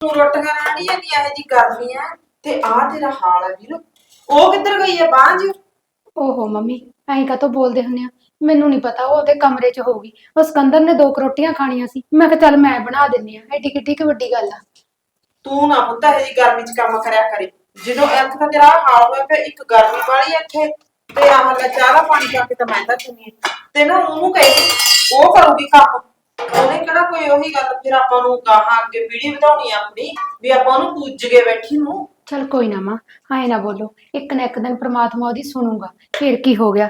ਤੂੰ ਰੋਟੀਆਂ ਰਾਣੀਆਂ ਨਹੀਂ ਇਹ ਜੀ ਗਰਮੀ ਆ ਤੇ ਆ ਤੇਰਾ ਹਾਲ ਹੈ ਵੀਰ। ਉਹ ਕਿੱਧਰ ਗਈ ਹੈ ਬਾਂਝ ਓਹੋ ਮੰਮੀ ਐਂ ਕਾਤੋਂ ਬੋਲਦੇ ਹੁੰਨੇ ਆ? ਮੈਨੂੰ ਨਹੀਂ ਪਤਾ ਉਹ ਉਹਦੇ ਕਮਰੇ 'ਚ ਹੋਊਗੀ ਉਹ ਸਿਕੰਦਰ ਨੇ ਦੋ ਕੁ ਰੋਟੀਆਂ ਖਾਣੀਆਂ ਸੀ। ਮੈਂ ਕਿਹਾ ਚੱਲ ਮੈਂ ਬਣਾ ਦਿੰਨੀ ਆ ਐਡੀ ਕਿੱਡੀ ਕੁ ਵੱਡੀ ਗੱਲ ਆ। ਤੂੰ ਨਾ ਪੁੱਤ ਇਹ ਜੀ ਗਰਮੀ 'ਚ ਕੰਮ ਕਰਿਆ ਕਰੇ। ਜਦੋਂ ਇੱਕ ਤਾਂ ਤੇਰਾ ਆਹ ਹਾਲ ਹੋਇਆ ਪਿਆ ਇੱਕ ਗਰਮੀ ਵਾਲੀ ਇੱਥੇ ਤੇ ਆਹ ਲੈ ਚਾਹ ਦਾ ਪਾਣੀ ਪਾ ਕੇ ਤਾਂ ਮੈਂ ਤਾਂ ਚੁੰਨੀ ਤੇ ਨਾ ਉਹਨੂੰ ਕਹੇ ਉਹ ਕਰੂਗੀ ਕੰਮ। ਉਹਨੇ ਕਿਹੜਾ ਕੋਈ ਉਹੀ ਗੱਲ ਫਿਰ ਆਪਾਂ ਨੂੰ ਗਾਹਾਂ ਅੱਗੇ ਪੀੜੀ ਵਧਾਉਣੀ ਆ ਆਪਣੀ ਵੀ ਆਪਾਂ ਉਹਨੂੰ ਪੂਜ ਕੇ ਬੈਠੀ ਨੂੰ। ਚੱਲ ਕੋਈ ਨਾ ਮਾਂ ਐਂ ਨਾ ਬੋਲੋ ਇੱਕ ਨਾ ਇੱਕ ਦਿਨ ਪ੍ਰਮਾਤਮਾ ਉਹਦੀ ਸੁਣੂਗਾ ਫੇਰ ਕੀ ਹੋ ਗਿਆ?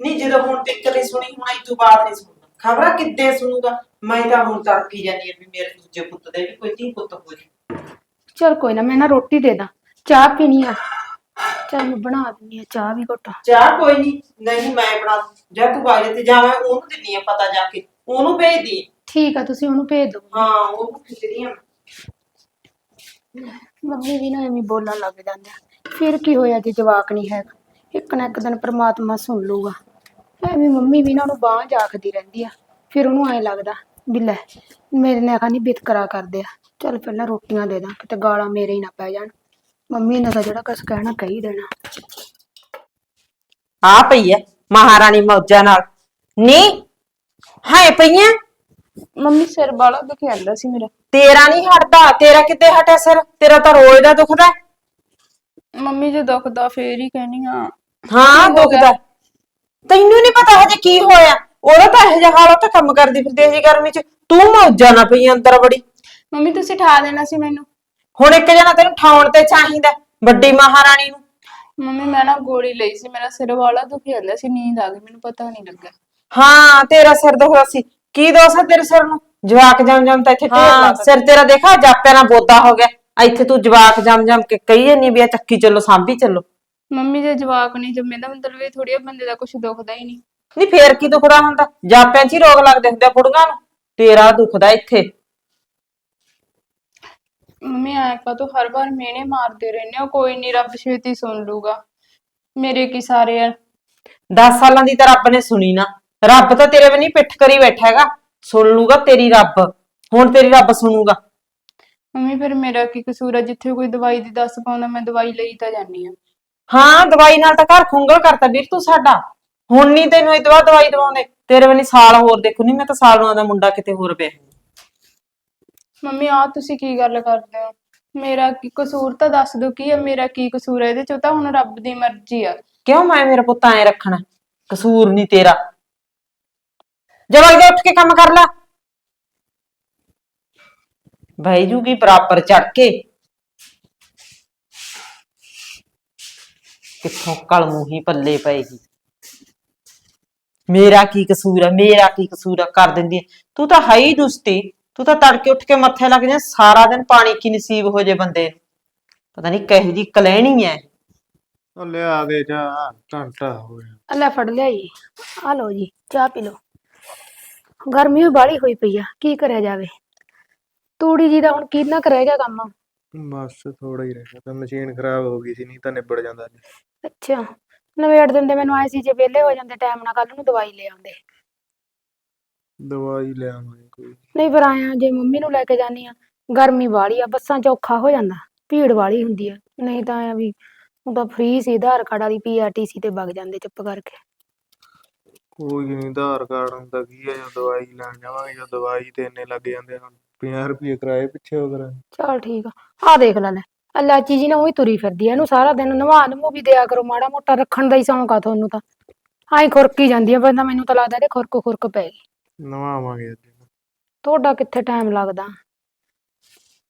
ਨਹੀਂ ਜਦੋਂ ਹੁਣ ਤੱਕ ਨਹੀਂ ਸੁਣੀ ਹੁਣ ਇਸ ਤੋਂ ਬਾਅਦ ਨਹੀਂ ਸੁਣਨਾ। ਖਬਰਾਂ ਕਿੱਦੇ ਸੁਣੂਗਾ? ਮੈਂ ਤਾਂ ਹੁਣ ਤੜਕੀ ਜਾਂਦੀ ਆ ਵੀ ਮੇਰੇ ਦੂਜੇ ਪੁੱਤ ਦੇ ਵੀ ਕੋਈ ਧੀ ਪੁੱਤ ਹੋ ਜੇ। ਚੱਲ ਕੋਈ ਨਾ ਮੈਂ ਨਾ ਰੋਟੀ ਦੇ ਦਾਂ ਚਾਹ ਪੀਣੀ ਆ। ਚੱਲ ਮੈਂ ਬਣਾ ਦਿੰਨੀ ਆ ਚਾਹ ਵੀ ਘੁੱਟ। ਚਾਹ ਕੋਈ ਨਹੀਂ ਨਹੀਂ ਮੈਂ ਬਣਾ। ਜਾਂ ਤੂੰ ਬਾਜੇ ਤੇ ਜਾਵੇਂ ਉਹਨੂੰ ਦਿੰਨੀ ਆ ਪਤਾ ਜਾ ਕੇ। ਉਹਨੂੰ ਭੇਜਦੀ ਠੀਕ ਆ ਤੁਸੀਂ ਉਹਨੂੰ ਭੇਜ ਦਿਓ। ਹਾਂ ਉਹਨੂੰ ਖਿੱਚਦੀ ਆ। ਮੰਮੀ ਵੀ ਨਾ ਐਵੇਂ ਬੋਲਣ ਲੱਗ ਜਾਂਦੇ ਆ। ਫਿਰ ਕੀ ਹੋਇਆ ਜੇ ਜਵਾਕ ਨਹੀਂ ਹੈਗਾ? ਇੱਕ ਨਾ ਇੱਕ ਦਿਨ ਪ੍ਰਮਾਤਮਾ ਸੁਣ ਲੂਗਾ ਐਵੇਂ ਮੰਮੀ ਵੀ ਨਾ ਉਹਨੂੰ ਬਾਂਹ ਜਾਖਦੀ ਰਹਿੰਦੀ ਆ। ਫਿਰ ਉਹਨੂੰ ਐਂ ਲੱਗਦਾ ਵੀ ਲੈ ਮੇਰੇ ਨਾਲ ਕਹਿੰਦੀ ਬਿਤਕਰਾ ਕਰਦੇ ਆ। ਚੱਲ ਪਹਿਲਾਂ ਰੋਟੀਆਂ ਦੇ ਦਾਂ ਕਿਤੇ ਗਾਲਾਂ ਮੇਰੇ ਹੀ ਨਾ ਪੈ ਜਾਣ। ਮੰਮੀ ਨੇ ਤਾਂ ਜਿਹੜਾ ਕੁਛ ਕਹਿਣਾ ਕਹੀ ਦੇਣਾ। ਆ ਪਈ ਐ ਮਹਾਰਾਣੀ ਮੌਜਾਂ ਨਾਲ। ਨੀ ਹਾਏ ਪਈਆਂ? ਮੰਮੀ ਸਿਰ ਬਾਲਾ ਦੁਖਿਆਂਦਾ ਸੀ ਮੇਰਾ। ਤੇਰਾ ਨਹੀਂ ਹਟਦਾ ਤੇਰਾ ਕਿਤੇ ਹਟਿਆ ਸਿਰ? ਤੇਰਾ ਤਾਂ ਰੋਜ਼ ਦਾ ਦੁਖਦਾ ਹੈ। ਮੰਮੀ ਜੇ ਦੁਖਦਾ ਫੇਰ ਹੀ ਕਹਿਨੀ ਆ। ਹਾਂ ਦੁਖਦਾ। ਤੈਨੂੰ ਨਹੀਂ ਪਤਾ ਹਜੇ ਕੀ ਹੋਇਆ। ਉਹਦਾ ਤਾਂ ਇਹੋ ਜਿਹਾ ਹਾਲ ਆ, ਉਹ ਤਾਂ ਕੰਮ ਕਰਦੀ ਫਿਰਦੀ ਹੈ ਜੀ ਗਰਮੀ ਚ। ਤੂੰ ਮੌਜਾਂ ਨਾ ਪਈ ਅੰਦਰ ਬੜੀ। ਮੰਮੀ ਤੁਸੀਂ ਠਾ ਦੇਣਾ ਸੀ ਮੈਨੂੰ। ਹੁਣ ਇੱਕ ਜਣਾ ਤੈਨੂੰ ਠਾਉਣ ਤੇ ਚਾਹੀਦਾ ਵੱਡੀ ਮਹਾਰਾਣੀ ਨੂੰ। ਮੰਮੀ ਮੈਂ ਨਾ ਗੋਲੀ ਲਈ ਸੀ ਮੇਰਾ ਸਿਰ ਬਾਲਾ ਦੁਖਿਆਂਦਾ ਸੀ ਨੀਂਦ ਆ ਗਈ ਮੈਨੂੰ ਪਤਾ ਨਹੀਂ ਲੱਗਾ ਹਾਂ ਤੇਰਾ ਸਿਰ ਦੁਖਦਾ ਸੀ। ਕੀ ਦੋਸ ਹੈ ਤੇਰੇ ਸਿਰ ਨੂੰ? ਜਵਾਕ ਜਮ ਜਮ ਤਾਂ ਇੱਥੇ ਢੇਰ ਹਾਂ, ਸਿਰ ਤੇਰਾ ਦੇਖਾ ਜਾਪਿਆਂ ਨਾਲ ਬੋਦਾ ਹੋ ਗਿਆ। ਇੱਥੇ ਤੂੰ ਜਵਾਕ ਜਮ ਜਮ ਕੇ ਕਹੀ ਜਾਂਦੀ ਵੀ ਆ ਚੱਕੀ ਚੱਲੋ ਸਾਂਭੀ ਚੱਲੋ। ਮੰਮੀ ਜੇ ਜਵਾਕ ਨਹੀਂ ਜੰਮੇ ਦਾ ਮਤਲਬ ਇਹ ਥੋੜੀ ਬੰਦੇ ਦਾ ਕੁਝ ਦੁਖਦਾ ਹੀ ਨਹੀਂ। ਨਹੀਂ ਫੇਰ ਕੀ ਦੁਖਦਾ ਹੁੰਦਾ? ਜਾਪਿਆਂ 'ਚ ਹੀ ਰੋਗ ਲੱਗਦੇ ਹੁੰਦੇ ਆ ਬੁੜੀਆਂ ਨੂੰ। ਤੇਰਾ ਦੁਖਦਾ ਇੱਥੇ। ਮੰਮੀ ਆਇਆ ਕਾ ਤੂੰ ਹਰ ਵਾਰ ਮੇਨੇ ਮਾਰਦੇ ਰਹਿੰਦੇ ਹੋ ਕੋਈ ਨਹੀਂ ਰੱਬ ਛੇਤੀ ਸੁਣ ਲੂਗਾ ਮੇਰੇ ਕੀ ਸਾਰੇ ਆ? 10 ਸਾਲਾਂ ਦੀ ਤਾਂ ਰੱਬ ਨੇ ਸੁਣੀ ਨਾ। ਰੱਬ ਤਾਂ ਤੇਰੇ ਵੀ ਨਹੀਂ ਪਿੱਠ ਕਰੀ ਬੈਠਾ ਹੈਗਾ। ਸੁਣ ਲੂਗਾ ਤੇਰੀ ਰੱਬ। ਹੁਣ ਤੇਰੀ ਰੱਬ ਸੁਣੂਗਾ। ਮੰਮੀ ਫਿਰ ਮੇਰਾ ਕੀ ਕਸੂਰ ਆ? ਜਿੱਥੇ ਕੋਈ ਦਵਾਈ ਦੀ ਦੱਸ ਪਾਉਂਦਾ ਮੈਂ ਦਵਾਈ ਲਈ ਤਾਂ ਜਾਨੀ ਆ ਹਾਂ ਦਵਾਈ ਨਾਲ ਤਾਂ ਘਰ ਖੁੰਗਲ ਕਰਤਾ ਵੀਰ ਤੂੰ ਸਾਡਾ। ਹੁਣ ਨਹੀਂ ਤੈਨੂੰ ਇਹ ਦਵਾ ਦਵਾਈ ਦਵਾਉਂਦੇ। ਤੇਰੇ ਵੀ ਨੀ ਸਾਲ ਹੋਰ ਦੇਖੂ ਨਹੀਂ ਮੈਂ ਤਾਂ ਸਾਲ ਨੂੰ ਦਾ ਮੁੰਡਾ ਕਿਤੇ ਹੋਰ ਪਿਆ। ਮੰਮੀ ਆ ਤੁਸੀਂ ਕੀ ਗੱਲ ਕਰਦੇ ਹੋ? ਮੇਰਾ ਕੀ ਕਸੂਰ ਤਾਂ ਦੱਸ ਦਿਓ ਕੀ ਹੈ ਮੇਰਾ ਕੀ ਕਸੂਰ ਹੈ ਇਹਦੇ ਚ ਉਹ ਤਾਂ ਹੁਣ ਰੱਬ ਦੀ ਮਰਜ਼ੀ ਆ। ਕਿਉਂ ਮੈਂ ਮੇਰਾ ਪੁੱਤ ਐ ਰੱਖਣਾ? ਕਸੂਰ ਨਹੀਂ ਤੇਰਾ। ਜਵਾਈ ਦੇ ਉੱਠ ਕੇ ਕੰਮ ਕਰ ਲੈ। ਭਾਈ ਜੂਗੀ ਬਰਾਬਰ ਚੜ ਕੇ। ਕਿੱਥੋਂ ਕਲ ਮੂੰਹੀ ਪੱਲੇ ਪਏਗੀ। ਮੇਰਾ ਕੀ ਕਸੂਰ ਹੈ ਮੇਰਾ ਕੀ ਕਸੂਰ ਹੈ ਕਰ ਦਿੰਦੀ। ਤੂੰ ਤਾਂ ਹੈ ਹੀ ਦੁਸਤੀ ਤੂੰ ਤਾਂ ਤੜਕੇ ਉੱਠ ਕੇ ਮੱਥੇ ਲੱਗ ਜਾ ਸਾਰਾ ਦਿਨ ਪਾਣੀ ਕੀ ਨਸੀਬ ਹੋ ਜੇ ਬੰਦੇ ਨੂੰ। ਪਤਾ ਨਹੀਂ ਕਹੇ ਜੀ ਕਲੈਣੀ ਹੈ ਉਹ ਲਿਆ ਦੇ ਜਾ ਘੰਟਾ ਹੋ ਗਿਆ। ਆ ਲੈ ਫੜ ਲਿਆਈ। ਆ ਲਓ ਜੀ ਚਾਹ ਪੀ ਲਓ। ਗਰਮੀ ਵੀ ਬਾਹਲੀ ਹੋਈ ਪਈ ਆ ਕੀ ਕਰਿਆ ਜਾਵੇ? ਤੂੜੀ ਜੀ ਦਾ ਹੁਣ ਕਿੰਨਾ ਕੁ ਰਹਿ ਗਿਆ ਕੰਮ। ਬਸ ਥੋੜਾ ਹੀ ਰਹਿ ਗਿਆ ਤਾਂ ਮਸ਼ੀਨ ਖਰਾਬ ਹੋ ਗਈ ਸੀ ਨਹੀਂ ਤਾਂ ਨਿਬੜ ਜਾਂਦਾ ਅੱਜ। ਅੱਛਾ ਨਵੇੜ ਦਿੰਦੇ ਮੈਨੂੰ ਆਏ ਸੀ ਜੇ ਵਿਹਲੇ ਹੋ ਜਾਂਦੇ ਟਾਈਮ ਨਾਲ ਕੱਲ ਨੂੰ ਦਵਾਈ ਲੈ ਆਉਂਦੇ। ਦਵਾਈ ਲੈ ਆਵਾਂਗੇ ਕੋਈ ਨਹੀਂ ਫਿਰ ਆਇਆ ਜੇ ਮੰਮੀ ਨੂੰ ਲੈ ਕੇ ਜਾਨੀ ਆ ਗਰਮੀ ਵਾਲੀ ਆ ਬੱਸਾਂ 'ਚ ਔਖਾ ਹੋ ਜਾਂਦਾ ਭੀੜ ਵਾਲੀ ਹੁੰਦੀ ਆ। ਨਹੀਂ ਤਾਂ ਆ ਵੀ ਉਹ ਤਾਂ ਫ੍ਰੀ ਸੀ ਆਧਾਰ ਕਾਰਡ ਵਾਲੀ ਪੀਆਰਟੀਸੀ ਤੇ ਵਗ ਜਾਂਦੇ ਚੁੱਪ ਕਰਕੇ। ਕੋਈ ਨਹੀਂ ਆਧਾਰ ਕਾਰਡ ਹੁੰਦਾ ਕੀ ਹੈ ਜੋ ਦਵਾਈ ਲੈਣ ਜਾਵਾਂਗੇ ਜੋ ਦਵਾਈ ਤੇ ਇੰਨੇ ਲੱਗ ਜਾਂਦੇ ਹਨ 50 ਰੁਪਏ ਕਿਰਾਏ ਪਿੱਛੇ ਹੋ ਕਰਾਂ ਚਲ ਠੀਕ ਆ ਆ ਦੇਖ ਲੈ ਲੈ ਅੱਲਾ ਚੀਜੀ ਨਾ ਉਹੀ ਤੁਰੀ ਫਿਰਦੀ ਆ ਇਹਨੂੰ ਸਾਰਾ ਦਿਨ ਨਵਾ ਨਵੂ ਵੀ ਦਿਆ ਕਰੋ ਮਾੜਾ ਮੋਟਾ ਰੱਖਣ ਦਾ ਹੀ ਸ਼ੌਂਕ ਆ ਤੁਹਾਨੂੰ ਤਾਂ। ਆਈ ਖੁਰਕੀ ਜਾਂਦੀ ਆ ਬੰਦਾ ਮੈਨੂੰ ਤਾਂ ਲੱਗਦਾ ਇਹਦੇ ਖੁਰਕ ਖੁਰਕ ਪੈ ਗਈ। ਨਵਾਵਾਂਗੇ ਅੱਜ। ਤੁਹਾਡਾ ਕਿੱਥੇ ਟਾਈਮ ਲੱਗਦਾ?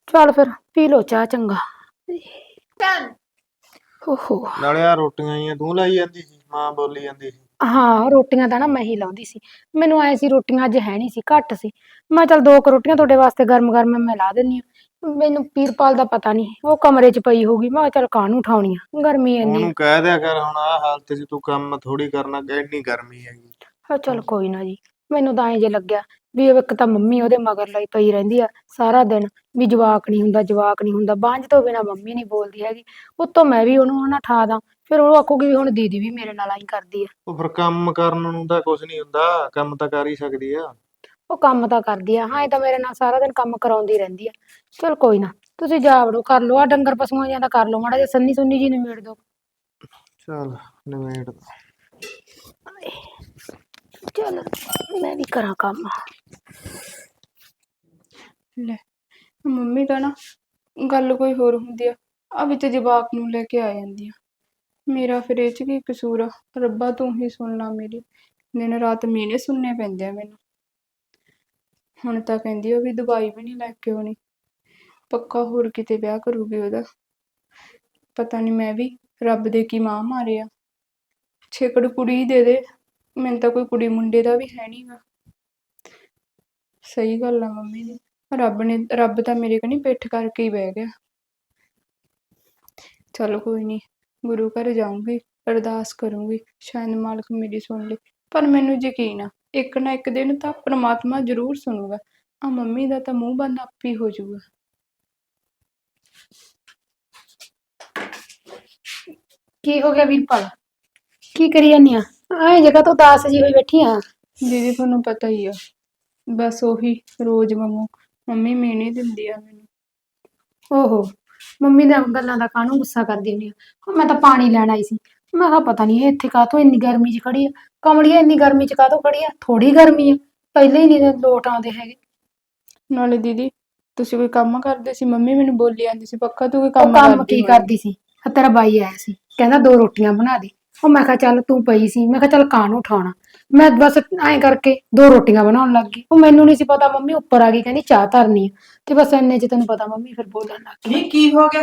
ਚੱਲ ਫਿਰ ਪੀ ਲੋ ਚਾਹ ਚੰਗਾ। ਓਹੋ। ਨਾਲੇ ਆ ਰੋਟੀਆਂ ਹੀ ਤੂੰ ਲਾਈ ਜਾਂਦੀ ਸੀ ਮਾਂ ਬੋਲੀ ਜਾਂਦੀ ਸੀ। ਹਾਂ ਰੋਟੀਆਂ ਤਾਂ ਨਾ ਮੈਂ ਹੀ ਲਾਉਂਦੀ ਸੀ। ਮੈਨੂੰ ਆਏ ਸੀ ਰੋਟੀਆਂ ਅੱਜ ਹੈ ਨਹੀਂ ਸੀ ਘੱਟ ਸੀ। ਮੈਂ ਚੱਲ ਦੋ ਕੁ ਰੋਟੀਆਂ ਤੁਹਾਡੇ ਵਾਸਤੇ ਗਰਮ ਗਰਮ ਮੈਂ ਲਾ ਦਿੰਨੀ ਆ ਮੈਨੂੰ ਪੀਰਪਾਲ ਦਾ ਪਤਾ ਨਹੀਂ ਉਹ ਕਮਰੇ 'ਚ ਪਈ ਹੋਊਗੀ। ਮੈਂ ਕਿਹਾ ਚੱਲ ਕਾਹਨੂੰ ਉਠਾਉਣੀਆਂ? ਗਰਮੀ ਇੰਨੀ ਉਹਨੂੰ ਕਹਿ ਦਿਆ ਕਰ ਹੁਣ ਆ ਹਾਲਤ 'ਚ ਤੂੰ ਕੰਮ ਥੋੜੀ ਕਰਨਾ ਇੰਨੀ ਗਰਮੀ ਹੈਗੀ। ਹਾਂ ਚੱਲ ਕੋਈ ਨਾ ਜੀ। ਮੈਨੂੰ ਤਾਂ ਐਂ ਜੇ ਲੱਗਿਆ ਵੀ ਇੱਕ ਤਾਂ ਮੰਮੀ ਉਹਦੇ ਮਗਰ ਲਈ ਪਈ ਰਹਿੰਦੀ ਆ ਸਾਰਾ ਦਿਨ ਵੀ ਜਵਾਕ ਨਹੀਂ ਹੁੰਦਾ ਜਵਾਕ ਨਹੀਂ ਹੁੰਦਾ ਬਾਂਝ ਤੋਂ ਬਿਨਾ ਮੰਮੀ ਨਹੀਂ ਬੋਲਦੀ ਹੈਗੀ। ਉੱਤੋਂ ਮੈਂ ਵੀ ਉਹਨੂੰ ਉਹਨਾਂ ਠਾ ਦਾਂ ਫਿਰ ਉਹ ਆਖੂਗੀ ਵੀ ਹੁਣ ਦੀਦੀ ਵੀ ਮੇਰੇ ਨਾਲ ਆਈ ਕਰਦੀ ਆ। ਉਹ ਫਿਰ ਕੰਮ ਕਰਨ ਨੂੰ ਤਾਂ ਕੁਝ ਨਹੀਂ ਹੁੰਦਾ ਕੰਮ ਤਾਂ ਕਰ ਹੀ ਸਕਦੀ ਆ। ਉਹ ਕੰਮ ਤਾਂ ਕਰਦੀ ਆ ਹਾਂ ਇਹ ਤਾਂ ਮੇਰੇ ਨਾਲ ਸਾਰਾ ਦਿਨ ਕੰਮ ਕਰਾਉਂਦੀ ਰਹਿੰਦੀ ਆ। ਚਲ ਕੋਈ ਨਾ ਤੁਸੀਂ ਜਾ ਵੜੋ ਕਰ ਲਓ ਆ ਡੰਗਰ ਪਸ਼ੂਆਂ ਜਾਂ ਦਾ ਕਰ ਲਓ ਮਾੜਾ ਜਿਹਾ ਸੰਨੀ ਸੁੰਨੀ ਜੀ ਨਿਮੇੜ ਦਿਓ। ਚੱਲ ਨਿਮੇੜ ਦਾ ਚੱਲ ਮੈਂ ਵੀ ਕਰਾਂ ਕੰਮ। ਲੈ, ਮੰਮੀ ਤਾਂ ਨਾ ਗੱਲ ਕੋਈ ਹੋਰ ਹੁੰਦੀ ਆ ਆ ਵਿੱਚ ਜਵਾਕ ਨੂੰ ਲੈ ਕੇ ਆ ਜਾਂਦੀ ਆ ਮੇਰਾ ਫਿਰ ਇਹ ਚ ਕੀ ਕਸੂਰ ਆ, ਰੱਬਾ ਤੂੰ ਹੀ ਸੁਣ ਮੇਰੀ, ਦਿਨ ਰਾਤ ਮੀਨੇ ਸੁਣਨੇ ਪੈਂਦੇ ਆ ਮੈਨੂੰ। ਹੁਣ ਤਾਂ ਕਹਿੰਦੀ ਉਹ ਵੀ ਦਵਾਈ ਵੀ ਨਹੀਂ ਲੈ ਕੇ ਆਉਣੀ, ਪੱਕਾ ਹੋਰ ਕਿਤੇ ਵਿਆਹ ਕਰੂਗੀ ਉਹਦਾ। ਪਤਾ ਨਹੀਂ ਮੈਂ ਵੀ ਰੱਬ ਦੇ ਕੀ ਮਾਂ ਮਾਰੇ ਆ। ਛੇਕੜ ਕੁੜੀ ਦੇ ਦੇ ਮੈਨੂੰ ਤਾਂ ਕੋਈ ਕੁੜੀ ਮੁੰਡੇ ਦਾ ਵੀ ਹੈ ਨਹੀਂਗਾ ਸਹੀ ਗੱਲ ਆ ਮੰਮੀ ਦੀ। ਰੱਬ ਨੇ, ਰੱਬ ਤਾਂ ਮੇਰੇ ਕਨੀ ਪਿੱਠ ਕਰਕੇ ਹੀ ਬਹਿ ਗਿਆ। ਚਲੋ ਕੋਈ ਨਹੀਂ ਗੁਰੂ ਘਰ ਜਾਊਂਗੀ, ਅਰਦਾਸ ਕਰੂੰਗੀ, ਸ਼ਾਇਦ ਮਾਲਕ ਮੇਰੀ ਸੁਣ ਲੇ। ਪਰ ਮੈਨੂੰ ਯਕੀਨ ਆ, ਇੱਕ ਨਾ ਇੱਕ ਦਿਨ ਤਾਂ ਪ੍ਰਮਾਤਮਾ ਜ਼ਰੂਰ ਸੁਣੂਗਾ। ਆ ਮੰਮੀ ਦਾ ਤਾਂ ਮੂੰਹ ਬੰਦ ਆਪ ਹੀ ਹੋ ਜਾਊਗਾ। ਕੀ ਹੋ ਗਿਆ ਵੀਰਪਾਲ? ਕੀ ਕਰੀ ਜਾਨੀ ਆ? ਆਏ ਜਗ੍ਹਾ ਤੋਂ ਉਦਾਸ ਜੀ ਹੋਈ ਬੈਠੀ ਆ। ਦੀਦੀ ਤੁਹਾਨੂੰ ਪਤਾ ਹੀ ਆ। ਬਸ ਉਹੀ ਰੋਜ਼ ਵਾਂਗੂ ਮੰਮੀ ਮੀਣੇ ਦਿੰਦੀ ਆ ਮੈਨੂੰ। ਓਹੋ ਮੰਮੀ ਦੀਆਂ ਗੱਲਾਂ ਦਾ ਕਾਹਨੂੰ ਗੁੱਸਾ ਕਰਦੀ ਹੁੰਦੀ ਆ? ਮੈਂ ਤਾਂ ਪਾਣੀ ਲੈਣ ਆਈ ਸੀ। ਮੈਂ ਕਿਹਾ ਪਤਾ ਨਹੀਂ ਇਹ ਇੱਥੇ ਕਾਹਤੋਂ ਇੰਨੀ ਗਰਮੀ 'ਚ ਖੜੀ ਆ? ਕਮਲੀਆ ਇੰਨੀ ਗਰਮੀ 'ਚ ਕਾਹਤੋਂ ਖੜੀ ਆ? ਥੋੜੀ ਗਰਮੀ ਆ। ਪਹਿਲੇ ਹੀ ਨਹੀਂ ਲੋਟ ਆਉਂਦੇ ਹੈਗੇ। ਨਾਲੇ ਦੀਦੀ ਤੁਸੀਂ ਕੋਈ ਕੰਮ ਕਰਦੇ ਸੀ? ਮੰਮੀ ਮੈਨੂੰ ਬੋਲੀ ਜਾਂਦੀ ਸੀ ਪੱਕਾ ਤੂੰ ਕੋਈ ਉਹ ਕੰਮ ਕੰਮ ਕਰਦੀ ਕੀ ਹੋਣੀ। ਕਰਦੀ ਸੀ? ਆ ਤੇਰਾ ਬਾਈ ਆਇਆ ਸੀ। ਕਹਿੰਦਾ ਦੋ ਰੋਟੀਆਂ ਬਣਾ ਦੇ। ਉਹ ਮੈਂ ਕਿਹਾ ਚੱਲ ਤੂੰ ਪਈ ਸੀ ਮੈਂ ਕਿਹਾ ਚੱਲ ਕਾਹਨੂੰ ਉਠਾਉਣਾ? ਮੈਂ ਬਸ ਐਂ ਕਰਕੇ ਦੋ ਰੋਟੀਆਂ ਬਣਾਉਣ ਲੱਗ ਗਈ। ਉਹ ਮੈਨੂੰ ਨਹੀਂ ਸੀ ਪਤਾ ਮੰਮੀ ਉੱਪਰ ਆ ਗਈ ਕਹਿੰਦੀ ਚਾਹ ਧਰਨੀ ਆ। ਤੇ ਬਸ ਇੰਨੇ 'ਚ ਤੈਨੂੰ ਪਤਾ ਮੰਮੀ ਫਿਰ ਬੋਲਣ ਲੱਗ ਨਹੀਂ ਕੀ ਹੋ ਗਿਆ?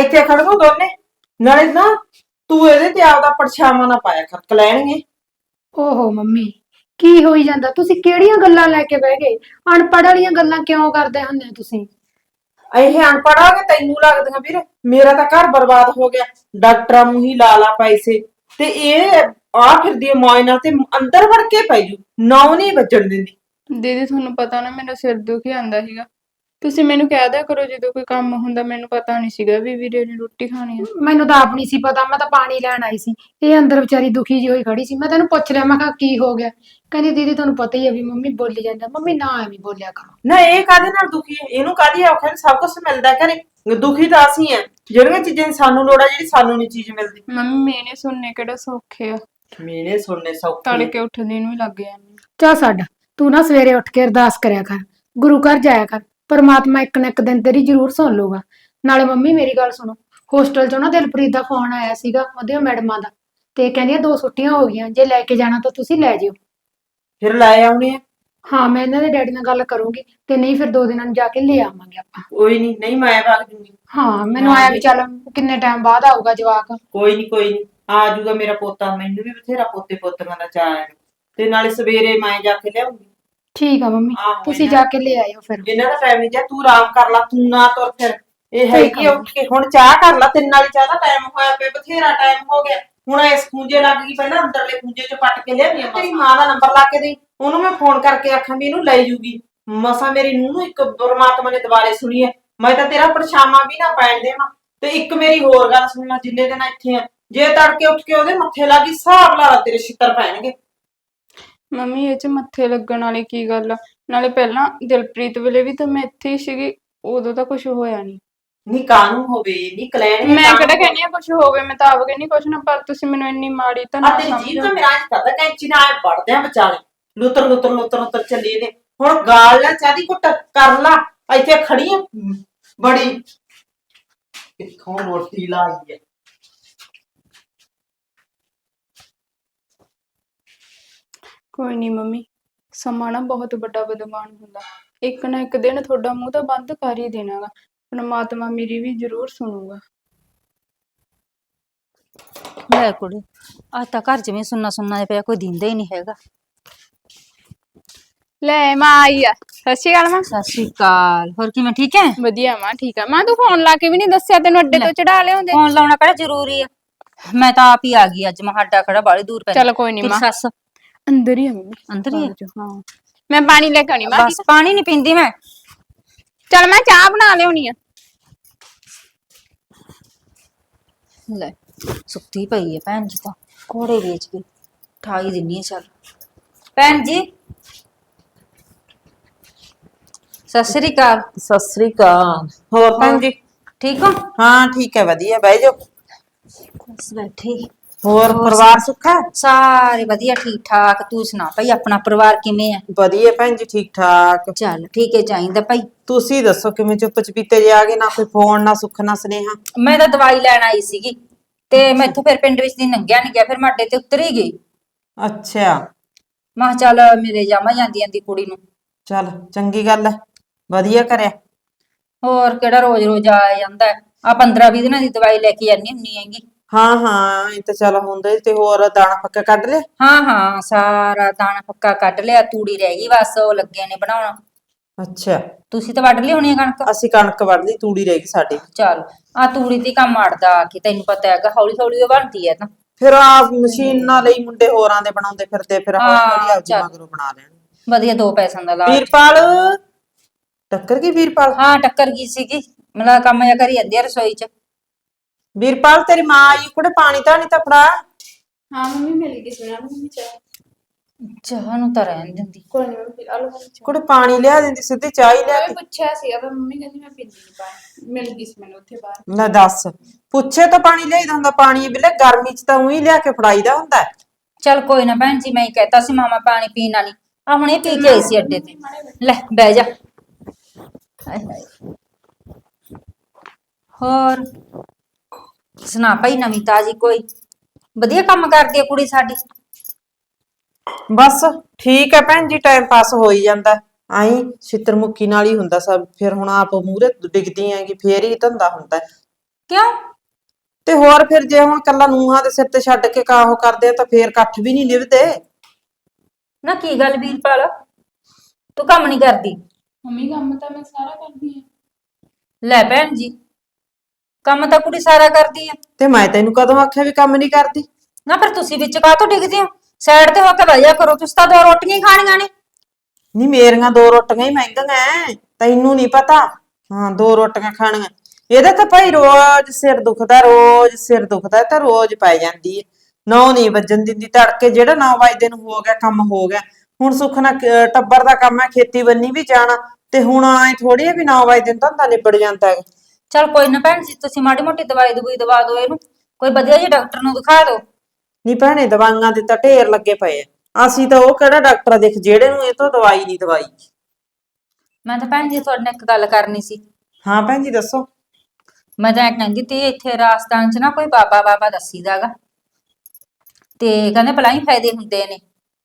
ਇੱਥੇ ਖੜੋ ਦੋਨੇ। ਨਾਲੇ ਨਾ ਤੂੰ ਇਹਦੇ ਤੇ ਆਪਦਾ ਪਰਛਾਵਾਂ ਨਾ ਪਾਇਆ ਕਰ ਕਲੈਣਗੇ। ਓਹੋ ਮੰਮੀ ਕੀ ਹੋਈ ਜਾਂਦਾ? ਤੁਸੀਂ ਕਿਹੜੀਆਂ ਗੱਲਾਂ ਲੈ ਕੇ ਬਹਿ ਗਏ? ਅਨਪੜ੍ਹ ਵਾਲੀਆਂ ਗੱਲਾਂ ਕਿਉਂ ਕਰਦੇ ਹੁੰਦੇ ਹੋ ਤੁਸੀਂ? ਇਹ ਅਨਪੜ੍ਹ ਆ ਕੇ ਤੈਨੂੰ ਲੱਗਦੀਆਂ ਵੀਰ। ਮੇਰਾ ਤਾਂ ਘਰ ਬਰਬਾਦ ਹੋ ਗਿਆ। ਡਾਕਟਰਾਂ ਨੂੰ ਹੀ ਲਾ ਲਾ ਪੈਸੇ। ਤੇ ਇਹ ਆ ਫਿਰਦੀ ਹੈ ਮੌਇਨਾ ਤੇ ਅੰਦਰ ਵੜ ਕੇ ਪੈ ਜੂ। ਨੌ ਨਹੀਂ ਵੱਜਣ ਦਿੰਦੀ। ਦੀਦੀ ਤੁਹਾਨੂੰ ਪਤਾ ਨਾ ਮੇਰਾ ਸਿਰ ਦੁਖੀ ਆਂਦਾ ਸੀਗਾ। ਤੁਸੀਂ ਮੈਨੂੰ ਕਹਿ ਦਿਆ ਕਰੋ ਜਦੋਂ ਕੋਈ ਕੰਮ ਹੁੰਦਾ ਮੈਨੂੰ ਪਤਾ ਨਹੀਂ ਸੀਗਾ ਵੀ ਵੀਰੇ ਨੇ ਰੋਟੀ ਖਾਣੀ ਆ। ਮੈਨੂੰ ਤਾਂ ਆਪ ਨਹੀਂ ਸੀ ਪਤਾ ਮੈਂ ਤਾਂ ਪਾਣੀ ਲੈਣ ਆਈ ਸੀ। ਇਹ ਅੰਦਰ ਵਿਚਾਰੀ ਦੁਖੀ ਜਿਹੀ ਹੋਈ ਖੜੀ ਸੀ। ਮੈਂ ਤੈਨੂੰ ਪੁੱਛ ਲਿਆ ਮੈਂ ਕਿਹਾ ਕੀ ਹੋ ਗਿਆ? ਕਹਿੰਦੀ ਦੀਦੀ ਤੁਹਾਨੂੰ ਪਤਾ ਹੀ ਹੈ ਵੀ ਮੰਮੀ ਬੋਲੀ ਜਾਂਦਾ। ਮੰਮੀ ਨਾ ਐਵੇਂ ਬੋਲਿਆ ਕਰੋ। ਨਾ ਇਹ ਕਾਦੇ ਨਾਲ ਦੁਖੀ ਹੈ? ਇਹਨੂੰ ਕਾਦੀ ਔਖਾ? ਨੀ, ਸਭ ਕੁਝ ਮਿਲਦਾ ਘਰੇ। ਦੁਖੀ ਤਾਂ ਅਸੀਂ ਆ। ਜਿਹੜੀਆਂ ਚੀਜ਼ਾਂ ਦੀ ਸਾਨੂੰ ਲੋੜ ਆ ਜਿਹੜੀ ਸਾਨੂੰ ਨਹੀਂ ਚੀਜ਼ ਮਿਲਦੀ। ਮੰਮੀ ਮੈਨੇ ਸੁਣਨੇ ਕਿਹੜਾ ਸੌਖੇ ਆ। ਮੀਨੇ ਸੁਣਨੇ ਸੌਖੇ। ਤੜਕੇ ਉੱਠਦੇ ਨੂੰ ਹੀ ਲੱਗ ਜਾਂਦੇ। ਚਾ ਛੱਡ ਤੂੰ ਨਾ ਸਵੇਰੇ ਉੱਠ ਕੇ ਅਰਦਾਸ ਕਰਿਆ ਕਰ। ਗੁਰੂ ਘਰ ਜਾਇਆ ਕਰ। ਪਰਮਾਤਮਾ ਇੱਕ ਨਾ ਇੱਕ ਦਿਨ ਤੇਰੀ ਜ਼ਰੂਰ ਸੁਣ ਲੂਗਾ ਨਾਲੇ ਮੰਮੀ ਮੇਰੀ ਗੱਲ ਸੁਣੋ। ਹੋਸਟਲ ਚੋਂ ਨਾ ਦਿਲਪ੍ਰੀਤ ਦਾ ਫੋਨ ਆਇਆ ਸੀਗਾ ਉਹਦੇ ਮੈਡਮਾਂ ਦਾ। ਤੇ ਕਹਿੰਦੀਆਂ ਦੋ ਛੁੱਟੀਆਂ ਹੋ ਗਈਆਂ। ਜੇ ਲੈ ਕੇ ਜਾਣਾ ਤਾਂ ਤੁਸੀਂ ਲੈ ਜਿਓ। ਫਿਰ ਲੈ ਆਉਣੇ ਆ। ਹਾਂ ਮੈਂ ਇਹਨਾਂ ਦੇ ਡੈਡੀ ਨਾਲ ਗੱਲ ਕਰੂੰਗੀ ਤੇ ਨਹੀਂ ਫਿਰ ਦੋ ਦਿਨਾਂ ਨੂੰ ਜਾ ਕੇ ਲੈ ਆਵਾਂਗੇ ਆਪਾਂ। ਕੋਈ ਨਹੀਂ ਨਹੀਂ ਮੈਂ ਵਗ ਜੂਗੀ। ਹਾਂ ਮੈਨੂੰ ਆਇਆ ਵੀ ਚੱਲ ਕਿੰਨੇ ਟਾਈਮ ਬਾਅਦ ਆਊਗਾ ਜਵਾਕ। ਕੋਈ ਨਹੀਂ ਕੋਈ ਨਹੀਂ। ਆ ਜਾਊਗਾ ਮੇਰਾ ਪੋਤਾ ਮੈਨੂੰ ਵੀ ਬਥੇਰਾ ਪੋਤੇ ਪੋਤੀਆਂ ਦਾ ਚਾਅ ਹੈ। ਤੇ ਨਾਲੇ ਸਵੇਰੇ ਮੈਂ ਜਾ ਕੇ ਲਿਆਉਂਗੀ। ਠੀਕ ਆ ਮੰਮੀ ਆਹੋ, ਤੁਸੀਂ ਜਾ ਕੇ ਲੈ ਆਇਓ ਫਿਰ। ਇਹਨਾਂ ਦਾ ਟਾਈਮ ਨਹੀਂ ਜਾ ਤੂੰ ਆਰਾਮ ਕਰ ਲੈ ਤੂੰ ਨਾ ਤੁਰ ਫਿਰ। ਇਹ ਹੈਗੀ ਆ। ਉੱਠ ਕੇ ਹੁਣ ਚਾਹ ਕਰ ਲੈ ਤਿੰਨ ਵਾਲੀ ਚਾਹ ਦਾ ਟਾਈਮ ਹੋਇਆ ਪਿਆ ਬਥੇਰਾ ਟਾਈਮ ਹੋ ਗਿਆ। ਹੁਣ ਇਸ ਖੂੰਜੇ ਲੱਗ ਗਈ ਪਹਿਲਾਂ ਅੰਦਰਲੇ ਖੂੰਜੇ ਚ ਪੱਟ ਕੇ ਲਿਆਵੀਂ ਤੇਰੀ ਮਾਂ ਦਾ ਨੰਬਰ ਲਾ ਕੇ ਦੇ ਉਹਨੂੰ ਮੈਂ ਫੋਨ ਕਰਕੇ ਆਖਾਂ ਵੀ ਇਹਨੂੰ ਲੈ ਜੂਗੀ। ਮਸਾ ਮੇਰੀ ਨੂੰਹ ਨੂੰ ਇੱਕ ਪਰਮਾਤਮਾ ਨੇ ਦੁਬਾਰੇ ਸੁਣੀ ਹੈ। ਮੈਂ ਤਾਂ ਤੇਰਾ ਪਰਛਾਵਾਂ ਵੀ ਨਾ ਪੈਣ ਦੇਵਾਂ। ਤੇ ਇੱਕ ਮੇਰੀ ਹੋਰ ਗੱਲ ਸੁਣ ਲੈ ਜਿੰਨੇ ਦਿਨ ਇੱਥੇ ਆ। ਜੇ ਤੜਕੇ ਉੱਠ ਕੇ ਉਹਦੇ ਮੱਥੇ ਲੱਗੀ ਹਿਸਾਬ ਲਾ ਲਾ ਤੇਰੇ ਛਿੱਤਰ ਪੈਣਗੇ। ਮੰਮੀ ਇਹ ਚ ਮੱਥੇ ਲੱਗਣ ਵਾਲੀ ਕੀ ਗੱਲ ਆ? ਨਾਲੇ ਪਹਿਲਾਂ ਦਿਲਪ੍ਰੀਤ ਵੇਲੇ ਵੀ ਤਾਂ ਮੈਂ ਇੱਥੇ ਹੀ ਸੀਗੀ ਉਦੋਂ ਤਾਂ ਕੁਝ ਹੋਇਆ ਨਹੀਂ ਨੀ ਕਾਨੂੰ ਹੋਵੇ ਨੀ ਕਲੈਣ ਮੈਂ ਕਿਹੜਾ ਕਹਿੰਦੀ ਆ ਕੁਝ ਹੋਵੇ ਮੈਂ ਤਾਂ ਆਪ ਕਹਿੰਦੀ ਕੁਝ ਨਾ ਪਰ ਤੁਸੀਂ ਮੈਨੂੰ ਇੰਨੀ ਮਾੜੀ ਤਾਂ ਨਾ ਅਤੇ ਜੀਵ ਸਮਝੋ। ਤਾਂ ਮੇਰਾ ਅੱਜ ਕਰਦਾ ਕੈਂਚੀ ਨਾਲ ਵੜਦੇ ਆ ਵਿਚਾਲੇ। ਲੁੱਤਰ ਲੁੱਤਰ ਲੁੱਤਰ ਲੁੱਤਰ ਚੱਲੀ ਨੇ ਹੁਣ ਗਾਲ ਲੈ ਚਾਦੀ ਕੁੱਟ ਕਰ ਲਾ ਇੱਥੇ ਖੜੀ ਆ। ਬੜੀ ਕਿੱਥੋਂ ਰੋਟੀ ਲਾਈ ਹੈ ਕੋਈ ਨਹੀਂ ਮੰਮੀ ਸਮਾਂ ਨਾ ਬਹੁਤ ਵੱਡਾ ਬਦਮਾਨ ਹੁੰਦਾ। ਇੱਕ ਨਾ ਇੱਕ ਦਿਨ ਤੁਹਾਡਾ ਮੂੰਹ ਤਾਂ ਬੰਦ ਕਰ ਹੀ ਦੇਣਾਗਾ। ਪਰਮਾਤਮਾ ਮੇਰੀ ਵੀ ਜ਼ਰੂਰ ਸੁਣੂਗਾ। ਲੈ ਕੁੜੀ ਅੱਜ ਤਾਂ ਘਰ ਜਿਵੇਂ ਸੁੰਨਾ ਸੁੰਨਾ ਜਿਹਾ ਪਿਆ ਕੋਈ ਦਿੰਦਾ ਹੀ ਨਹੀਂ ਹੈਗਾ। ਲੈ ਮਾਂ ਆਈ ਆ। ਸਤਿ ਸ਼੍ਰੀ ਅਕਾਲ ਮਾਂ। ਸਤਿ ਸ਼੍ਰੀ ਅਕਾਲ। ਹੋਰ ਕਿਵੇਂ ਠੀਕ ਹੈ ਵਧੀਆ ਮਾਂ ਠੀਕ ਆ। ਮਾਂ ਤੂੰ ਫੋਨ ਲਾ ਕੇ ਵੀ ਨਹੀਂ ਦੱਸਿਆ ਤੈਨੂੰ ਅੱਡੇ ਤੋਂ ਚੜਾ ਲਿਆਉਂਦੇ ਫੋਨ ਲਾਉਣਾ ਕਿਹੜਾ ਜ਼ਰੂਰੀ ਆ? ਮੈਂ ਤਾਂ ਆਪ ਹੀ ਆ ਗਈ ਅੱਜ ਮਹਾਡਾ ਖੜਾ ਬਾਲੀ ਦੂਰ ਪੈਂਦਾ। ਚੱਲ ਕੋਈ ਨੀ ਤੇਰੀ ਮਾਂ। ਸੱਸ? ਅੰਦਰ ਹੀ ਆ ਮੰਮੀ। ਅੰਦਰ ਹੀ ਆ? ਹਾਂ। ਮੈਂ ਪਾਣੀ ਲੈ ਕੇ ਆਉਣੀ ਮਾਂ। ਬਸ ਪਾਣੀ ਨਹੀਂ ਪੀਂਦੀ ਮੈਂ। ਚੱਲ ਮੈਂ ਚਾਹ ਬਣਾ ਲਿਆਉਣੀ ਆ। ਲੈ ਸੁੱਤੀ ਪਈ ਹੈ ਭੈਣ ਜੀ ਤਾਂ। ਕੋੜੇ ਵੇਚ ਕੇ। ਠਾਈ ਦਿੰਨੀ ਆ ਚੱਲ। ਭੈਣ ਜੀ ਸਤਿ ਸ੍ਰੀ ਅਕਾਲ ਸਤਿ ਸ੍ਰੀ ਅਕਾਲ ਹੋਰ ਭੈਣ ਜੀ? ਠੀਕ ਹੋ? ਹਾਂ ਠੀਕ ਹੈ ਵਧੀਆ। ਬਹਿ ਜਾਓ। ਬਸ ਬੈਠੀ। ਹੋਰ ਪਰਿਵਾਰ ਸੁੱਖਾ ਸਾਰੇ ਵਧੀਆ ਠੀਕ ਠਾਕ ਤੂੰ ਸੁਣਾ ਭਾਈ ਆਪਣਾ ਪਰਿਵਾਰ ਕਿਵੇਂ ਆ ਵਧੀਆ ਭੈਣ ਜੀ ਠੀਕ ਠਾਕ ਚੱਲ ਠੀਕ ਹੈ ਚਾਹੀਦਾ ਭਾਈ। ਤੁਸੀਂ ਦੱਸੋ ਕਿਵੇਂ ਚੁੱਪ ਚਪੀਤੇ ਜੇ ਆ ਗਏ? ਨਾ ਕੋਈ ਫੋਨ ਨਾ ਸੁੱਖ ਨਾ ਸੁਨੇਹਾ। ਮੈਂ ਤਾਂ ਦਵਾਈ ਲੈਣ ਆਈ ਸੀਗੀ ਤੇ ਮੈਥੋਂ ਫਿਰ ਪਿੰਡ ਵਿੱਚ ਦੀ ਲੰਘਿਆ ਨਹੀਂ ਗਿਆ ਫਿਰ ਮੈਂ ਅੱਡੇ ਤੇ ਉਤਰ ਹੀ ਗਈ। ਅੱਛਾ। ਮੈਂ ਕਿਹਾ ਚੱਲ ਮੇਰੇ ਜਾਮਾ ਜਾਂਦੀ ਜਾਂਦੀ ਕੁੜੀ ਨੂੰ। ਚੱਲ ਚੰਗੀ ਗੱਲ ਹੈ। ਵਧੀਆ ਕਰਿਆ। ਹੋਰ ਕਿਹੜਾ ਰੋਜ਼ ਰੋਜ਼ ਆ ਜਾਂਦਾ ਆ 15 20 ਦਿਨਾਂ ਦੀ ਦਵਾਈ ਲੈ ਕੇ ਜਾਂਦੀ ਹੁੰਨੀ ਹੈਗੀ। ਹਾਂ ਹਾਂ ਇਹ ਤਾਂ ਚੱਲ ਹੁੰਦਾ ਹੀ ਤੇ ਹੋਰ ਦਾਣਾ ਪੱਕਾ ਕੱਢ ਲਿਆ? ਹਾਂ ਹਾਂ ਸਾਰਾ ਦਾਣਾ ਪੱਕਾ ਕੱਢ ਲਿਆ ਤੂੜੀ ਰਹਿ ਗਈ ਬਸ ਉਹ ਲੱਗੇ ਨੇ ਬਣਾਉਣ। ਅੱਛਾ। ਤੁਸੀਂ ਤਾਂ ਵੱਢ ਲਈ ਹੋਣੀ ਹੈ ਕਣਕ? ਅਸੀਂ ਕਣਕ ਵੱਢ ਲਈ ਤੂੜੀ ਰਹਿ ਗਈ ਸਾਡੀ। ਚੱਲ ਆ ਤੂੜੀ ਤੇ ਕੰਮ ਅੜਦਾ ਕਿ ਤੈਨੂੰ ਪਤਾ ਹੈਗਾ ਹੌਲੀ ਹੌਲੀ ਉਹ ਬਣਦੀ ਹੈ ਤਾਂ। ਫਿਰ ਆ ਮਸ਼ੀਨਾਂ ਲਈ ਮੁੰਡੇ ਹੋਰਾਂ ਦੇ ਬਣਾਉਂਦੇ ਫਿਰਦੇ ਫਿਰ ਹੌਲੀ ਹੌਲੀ ਹਾਂ, ਆਪਦੀ ਚੱਲ। ਮਗਰੋਂ ਬਣਾ ਲੈਣ। ਵਧੀਆ ਦੋ ਪੈਸਿਆਂ ਦਾ ਲਾ ਵੀਰਪਾਲ ਟੱਕਰ ਗਈ ਵੀਰਪਾਲ? ਹਾਂ ਟੱਕਰ ਗਈ ਸੀਗੀ। ਮਤਲਬ ਕੰਮ ਜਿਹਾ ਕਰੀ ਜਾਂਦੀ ਆ ਰਸੋਈ 'ਚ। ਵੀਰਪਾਲ ਤੇਰੀ ਮਾਂ ਆਈ ਕੁੜੇ ਪਾਣੀ ਤਾਂ ਨਹੀਂ ਤਾਂ ਫੜਾ ਹਾਂ ਮੰਮੀ ਮਿਲ ਗਈ ਸੁਣਾ ਮੰਮੀ ਚਾਹ। ਚਾਹ ਨੂੰ ਤਾਂ ਰਹਿਣ ਦਿੰਦੀ। ਕੋਈ ਨਹੀਂ ਮੰਮੀ ਆਲੂ ਕੁੜੇ ਪਾਣੀ ਲਿਆ ਦਿੰਦੀ ਸਿੱਧੀ ਚਾਹ ਹੀ ਲਿਆ ਮੈਂ ਕੇ ਪੁੱਛਿਆ ਸੀਗਾ ਪਰ ਮੰਮੀ ਕਹਿੰਦੀ ਮੈਂ ਪੀਂਦੀ ਨਹੀਂ ਪਾਣੀ। ਮਿਲ ਗਈ ਸੀ ਮੈਨੂੰ ਉੱਥੇ ਬਾਹਰ। ਲੈ ਦੱਸ ਪੁੱਛੇ ਤਾਂ ਪਾਣੀ ਲਿਆਈਦਾ ਹੁੰਦਾ ਪਾਣੀ ਬਿਲੇ ਗਰਮੀ ਚ ਤਾਂ ਉਹੀ ਲਿਆ ਕੇ ਫੜਾਈਦਾ ਹੁੰਦਾ। ਹੈ। ਚੱਲ ਕੋਈ ਨਾ ਭੈਣ ਜੀ ਮੈਂ ਹੀ ਕਹਿਤਾ ਸੀ ਮਾਮਾ ਪਾਣੀ ਪੀਣਾ ਨਹੀਂ ਆ ਹੁਣੇ ਪੀ ਕੇ ਆਈ ਸੀ ਅੱਡੇ ਤੇ। ਲੈ ਬਹਿ ਜਾ। ਹੋਰ? ਸੁਣਾ ਭਾਈ ਨਵੀਂ ਤਾਜੀ ਕੋਈ? ਵਧੀਆ ਕੰਮ ਕਰਦੀ ਆ ਕੁੜੀ ਸਾਡੀ? ਬਸ ਠੀਕ ਹੈ ਭੈਣ ਜੀ ਟਾਈਮ ਪਾਸ ਹੋ ਹੀ ਜਾਂਦਾ। ਆਈ ਛਿੱਤਰਮੁਖੀ ਨਾਲ ਹੀ ਹੁੰਦਾ ਸਭ ਫਿਰ ਹੁਣ ਆਪ ਮੂਹਰੇ ਡਿੱਗਦੀ ਆਂਗੀ ਫੇਰ ਹੀ ਧੰਦਾ ਹੁੰਦਾ। ਹੈ। ਕਿਉਂ? ਤੇ ਹੋਰ ਫਿਰ ਜੇ ਹੁਣ ਕੱਲਾ ਨੂੰਹਾਂ ਦੇ ਸਿਰ ਤੇ ਛੱਡ ਕੇ ਕਾਹੋ ਕਰਦੇ ਆ ਤਾਂ ਫੇਰ ਇਕੱਠ ਵੀ ਨਹੀਂ ਨਿਭਦੇ ਨਾ ਕੀ ਗੱਲ ਵੀਰਪਾਲ? ਤੂੰ ਕੰਮ ਨਹੀਂ ਕਰਦੀ। ਮੰਮੀ ਕੰਮ ਤਾਂ ਮੈਂ ਸਾਰਾ ਕਰਦੀ ਹਾਂ। ਲੈ ਭੈਣ ਜੀ ਕੰਮ ਤਾਂ ਕੁੜੀ ਸਾਰਾ ਕਰਦੀ ਆ। ਤੇ ਮੈਂ ਤੈਨੂੰ ਕਦੋਂ ਆਖਿਆ ਵੀ ਕੰਮ ਨਹੀਂ ਕਰਦੀ? ਨਾ ਫਿਰ ਤੁਸੀਂ ਵਿੱਚ ਕਾਹਤੋਂ ਡਿੱਗਦੇ ਹੋ? ਸਾਈਡ ਤੇ ਹੋ ਕੇ ਬਹਿ ਜਾ ਕਰੋ ਤੁਸੀਂ ਤਾਂ ਦੋ ਰੋਟੀਆਂ ਹੀ ਖਾਣੀਆਂ ਨੇ। ਨਹੀਂ ਮੇਰੀਆਂ ਦੋ ਰੋਟੀਆਂ ਹੀ ਮਹਿੰਗੀਆਂ ਐ ਤੈਨੂੰ ਨਹੀਂ ਪਤਾ? ਹਾਂ ਦੋ ਰੋਟੀਆਂ ਖਾਣੀਆਂ। ਇਹਦਾ ਤਾਂ ਭਾਈ ਰੋਜ਼ ਸਿਰ ਦੁਖਦਾ ਰੋਜ਼ ਸਿਰ ਦੁਖਦਾ ਤਾਂ ਰੋਜ਼ ਪੈ ਜਾਂਦੀ ਹੈ ਨੌ ਨਹੀਂ ਵੱਜਣ ਦਿੰਦੀ ਤੜਕੇ ਜਿਹੜਾ 9 ਵਜੇ ਨੂੰ ਹੋ ਗਿਆ ਕੰਮ ਹੋ ਗਿਆ। ਹੁਣ ਸੁੱਖ ਨਾਲ ਕ- ਟੱਬਰ ਦਾ ਕੰਮ ਹੈ ਖੇਤੀ ਬੰਨੀ ਵੀ ਜਾਣਾ। ਤੇ ਹੁਣ ਐ ਥੋੜੀ ਵੀ 9 ਵਜੇ ਦਿਨ ਧੰਦਾ ਨਿਬੜ ਜਾਂਦਾ ਹੈ ਚਲ ਕੋਈ ਨਾ ਭੈਣ ਜੀ ਤੁਸੀਂ ਮਾੜੀ ਮੋਟੀ ਦਵਾਈ ਦਵਾਈ ਦਵਾ ਦਿਓ ਇਹਨੂੰ। ਕੋਈ ਵਧੀਆ ਜਿਹੇ ਡਾਕਟਰ ਨੂੰ ਦਿਖਾ ਦਿਓ। ਨਹੀਂ ਭੈਣੇ ਦਵਾਈਆਂ ਦੇ ਤਾਂ ਢੇਰ ਲੱਗੇ ਪਏ ਆ। ਅਸੀਂ ਤਾਂ ਉਹ ਕਿਹੜਾ ਡਾਕਟਰ ਆ ਦੇਖ ਜਿਹੜੇ ਨੂੰ ਇਹ ਤੋਂ ਦਵਾਈ ਨਹੀਂ ਦਵਾਈ। ਮੈਂ ਤਾਂ ਭੈਣ ਜੀ ਤੁਹਾਡੇ ਨਾਲ ਇੱਕ ਗੱਲ ਕਰਨੀ ਸੀ। ਹਾਂ ਭੈਣ ਜੀ ਦੱਸੋ। ਮੈਂ ਤਾਂ ਇਹ ਕਹਿੰਦੀ ਤੇ ਇੱਥੇ ਰਾਜਸਥਾਨ 'ਚ ਨਾ ਕੋਈ ਬਾਬਾ ਬਾਬਾ ਦੱਸੀਦਾਗਾ ਤੇ ਕਹਿੰਦੇ ਭਲਾ ਹੀ ਫਾਇਦੇ ਹੁੰਦੇ ਨੇ।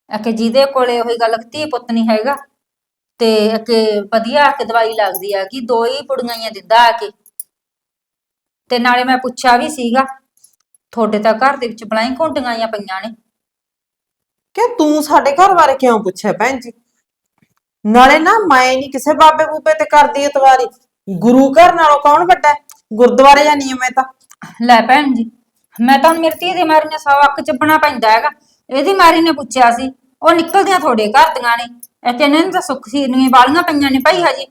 ਕਿ ਜਿਹਦੇ ਕੋਲੇ ਉਹੀ ਗੱਲ ਧੀ ਪੁੱਤ ਨਹੀਂ ਹੈਗਾ। ਤੇ ਕਿ ਵਧੀਆ ਆ ਕੇ ਦਵਾਈ ਲੱਗਦੀ ਆ ਕਿ ਦੋ ਹੀ ਪੁੜੀਆਂ ਹੀ ਦਿੰਦਾ ਆ ਕੇ। ਤੇ ਨਾਲੇ ਮੈਂ ਪੁੱਛਿਆ ਵੀ ਸੀਗਾ ਤੁਹਾਡੇ ਤਾਂ ਘਰ ਦੇ ਵਿੱਚ ਬਲਾਈ ਘੁੰਡੀਆਂ ਆਈਆਂ ਪਈਆਂ ਨੇ। ਕਿ ਤੂੰ ਸਾਡੇ ਘਰ ਬਾਰੇ ਕਿਉਂ ਪੁੱਛਿਆ ਭੈਣ ਜੀ? ਨਾਲੇ ਨਾ ਮੈਂ ਨਹੀਂ ਕਿਸੇ ਬਾਬੇ ਬੂਬੇ ਤੇ ਕਰਦੀ ਇਤਵਾਰੀ। ਗੁਰੂ ਘਰ ਨਾਲੋਂ ਕੌਣ ਵੱਡਾ ਹੈ? ਗੁਰਦੁਆਰੇ ਜਾਂ ਨਿਯਮ ਹੈ ਤਾਂ। ਲੈ ਭੈਣ ਜੀ ਮੈਂ ਤਾਂ ਹੁਣ ਮੇਰੀ ਧੀ ਦੀ ਮਾਰੀ ਨੇ ਸੌ ਅੱਖ ਚੱਪਣਾ ਪੈਂਦਾ ਹੈਗਾ। ਇਹਦੀ ਮਾਰੀ ਨੇ ਪੁੱਛਿਆ ਸੀ ਉਹ ਨਿਕਲਦੀਆਂ ਤੁਹਾਡੇ ਘਰ ਦੀਆਂ ਨੇ। ਇਹ ਕਹਿੰਦੇ ਨੇ ਤਾਂ ਸੁੱਖ ਸੀਰਨੀਆਂ ਵਾਲੀਆਂ ਪਈਆਂ ਨੇ ਭਾਈ ਹਜੇ।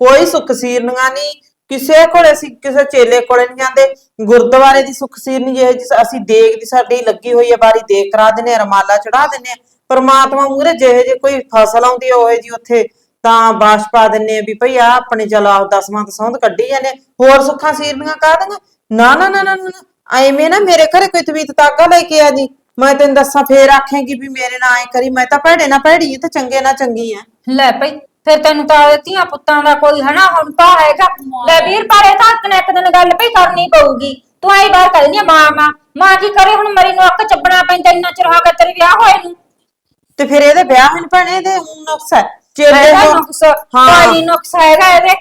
ਕੋਈ ਸੁੱਖ ਸੀਰਨੀਆਂ ਨਹੀਂ ਕਿਸੇ ਕੋਲੇ ਅਸੀਂ ਕਿਸੇ ਚੇਲੇ ਕੋਲੇ ਨਹੀਂ ਜਾਂਦੇ। ਗੁਰਦੁਆਰੇ ਦੀ ਸੁੱਖ ਸੀਰਨੀ ਜੇ ਅਸੀਂ ਦੇਖ ਦੀ ਸਾਡੀ ਲੱਗੀ ਹੋਈ ਹੈ ਬਾਰੀ ਦੇਖ ਕਰਾ ਦਿੰਨੇ ਆ, ਰਮਾਲਾ ਚੜਾ ਦਿੰਨੇ ਆ। ਪਰਮਾਤਮਾ ਮੂਹਰੇ ਜਿਹੇ ਜੇ ਕੋਈ ਫਸਲ ਆਉਂਦੀ ਹੈ ਉਹ ਜੀ ਉੱਥੇ ਤਾਂ ਬਾਸ਼ ਪਾ ਦਿੰਨੇ ਆ ਵੀ ਭਈ ਆ ਆਪਣੇ ਚਲਾ ਦਸਵਾਂ ਤਸੌਂਦ ਕੱਢੀ ਜਾਂਦੇ ਹੋਰ ਸੁੱਖਾਂ ਸੀਰਨੀਆਂ ਕਾ ਦਾਂਗਾ ਨਾ ਨਾ ਨਾ ਨਾ ਨਾ ਨਾ। ਐਵੇਂ ਨਾ ਮੇਰੇ ਘਰੇ ਕੋਈ ਤਵੀਤ ਤਾਗਾ ਲੈ ਕੇ ਆ ਜੀ। ਮੈਂ ਤੈਨੂੰ ਦੱਸਾਂ ਫੇਰ ਆਖੇਂਗੀ ਵੀ ਮੇਰੇ ਨਾਲ ਐ ਕਰੀ। ਮੈਂ ਤਾਂ ਭੈੜੇ ਨਾ ਭੈੜੀ ਤੇ ਚੰਗੇ ਨਾ ਚੰਗੀ ਆ ਲੈ ਭਾਈ ਫਿਰ ਤੈਨੂੰ ਤਾਂ ਧੀਆਂ ਪੁੱਤਾਂ ਦਾ ਕੋਈ ਹਨਾ ਹੁਣ ਤਾਂ ਹੈਗਾ। ਲੈ ਵੀਰ ਪਾਰੇ ਤਾਂ ਇੱਕ ਨਾ ਇੱਕ ਦਿਨ ਗੱਲ ਭਈ ਕਰਨੀ ਪਊਗੀ। ਤੂੰ ਆਈ ਬਾਹਰ ਕਹਿੰਦੀ ਆ ਮਾਂ ਮਾਂ ਮਾਂ ਕੀ ਕਰੇ ਹੁਣ ਮਰੀ ਨੂੰ ਅੱਖ ਚੱਬਣਾ ਪੈਂਦਾ ਇੰਨਾ ਚਿਰ ਹੋ ਗਿਆ ਤੇਰੇ ਵਿਆਹ ਹੋਏ ਨੂੰ। ਤੇ ਫਿਰ ਇਹਦੇ ਵਿਆਹ ਹਨ ਭੈਣੇ ਊਂ ਨੁਕਸ ਹੈ। ਚੇਲੇ ਹੈਗਾ ਨੂੰ- ਨੁਕਸ ਹਾਂ। ਭਾਜੀ ਨੁਕਸ ਹੈਗਾ ਇਹਦੇ।